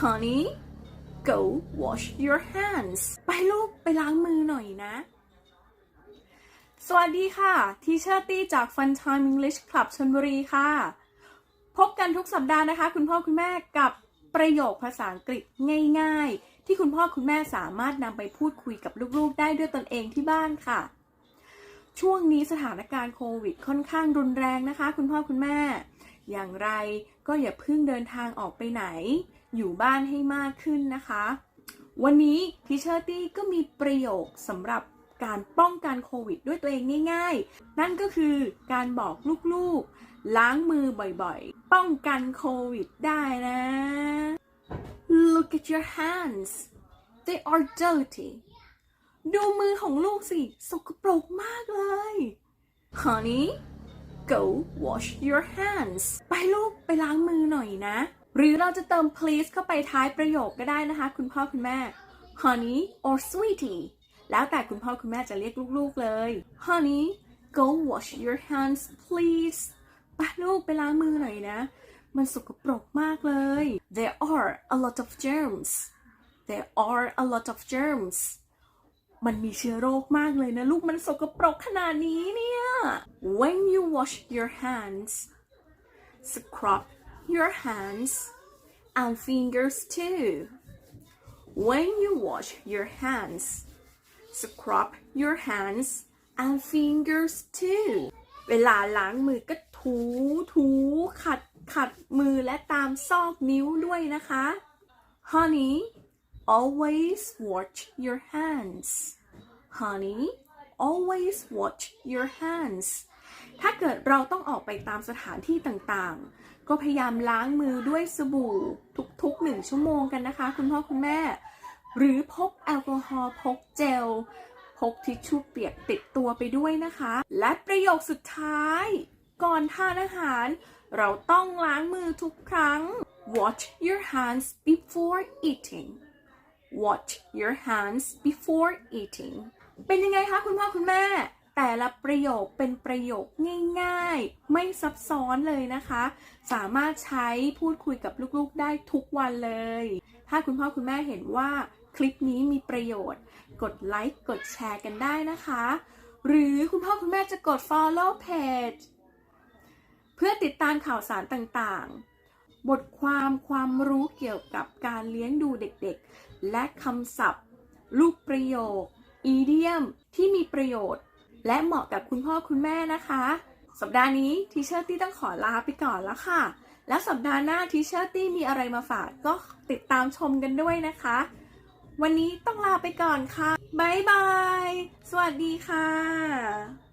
honey go wash your hands ไปลูกไปล้างมือหน่อยนะ สวัสดีค่ะ ทีเชอร์ตี้จาก Fun Time English Club ชลบุรีค่ะ พบกันทุกสัปดาห์นะคะ คุณพ่อคุณแม่กับประโยคภาษาอังกฤษง่าย ๆ ที่คุณพ่อคุณแม่สามารถนำไปพูดคุยกับลูกๆ ได้ด้วยตนเองที่บ้านค่ะ ช่วงนี้สถานการณ์โควิดค่อนข้างรุนแรงนะคะ คุณพ่อคุณแม่ อย่างไรก็อย่าเพิ่งเดินทางออกไปไหน อยู่บ้านให้มากขึ้นนะคะ วันนี้ทิเชอร์ตี้ก็มีประโยคสำหรับการป้องกันโควิดด้วยตัวเองง่ายๆ นั่นก็คือการบอกลูกๆ ล้างมือบ่อยๆ ป้องกันโควิดได้นะ Look at your hands they are dirty ดูมือของลูกสิ สกปรกมากเลย Honey go wash your hands ไปลูกไปล้างมือหน่อยนะ หรือเราจะเติม please เข้าไปท้ายประโยคก็ได้นะคะ คุณพ่อคุณแม่ honey or sweetie แล้วแต่คุณพ่อคุณแม่จะเรียกลูกๆเลย honey go wash your hands please ไปลูกไปล้างมือหน่อยนะ มันสกปรกมากเลย there are a lot of germs there are a lot of germs มันมีเชื้อโรคมากเลยนะ ลูกมันสกปรกขนาดนี้เนี่ย when you wash your hands scrub your hands and fingers too when you wash your hands scrub your hands and fingers too เวลาล้างมือก็ถูถูขัดขัดมือและตามซอกนิ้วด้วยนะคะ honey always watch your hands honey always watch your hands ถ้าเกิดเราต้องออกไปตามสถานที่ต่างๆ ก็พยายามล้างมือด้วยสบู่ทุกๆหนึ่งชั่วโมงกันนะคะ คุณพ่อคุณแม่ หรือพกแอลกอฮอล์พกเจล พกทิชชู่เปียกติดตัวไปด้วยนะคะ และประโยคสุดท้าย ก่อนทานอาหาร เราต้องล้างมือทุกครั้ง Wash your hands before eating Wash your hands before eating เป็นยังไงคะคุณพ่อคุณแม่ แต่ละประโยคเป็นประโยคง่ายๆ ไม่ซับซ้อนเลยนะคะ สามารถใช้พูดคุยกับลูกๆได้ทุกวันเลย ถ้าคุณพ่อคุณแม่เห็นว่าคลิปนี้มีประโยชน์ กดไลค์กดแชร์กันได้นะคะ หรือคุณพ่อคุณแม่จะกด follow page เพื่อติดตามข่าวสารต่างๆ บทความความรู้เกี่ยวกับการเลี้ยงดูเด็กๆ และคำศัพท์ ลูกประโยค อีเดียมที่มีประโยชน์ และเหมาะกับคุณพ่อคุณแม่นะคะ สัปดาห์นี้ทีเชอร์ตี้ต้องขอลาไปก่อนแล้วค่ะ แล้วสัปดาห์หน้าทีเชอร์ตี้มีอะไรมาฝากก็ติดตามชมกันด้วยนะคะ วันนี้ต้องลาไปก่อนค่ะบ๊ายบาย สวัสดีค่ะ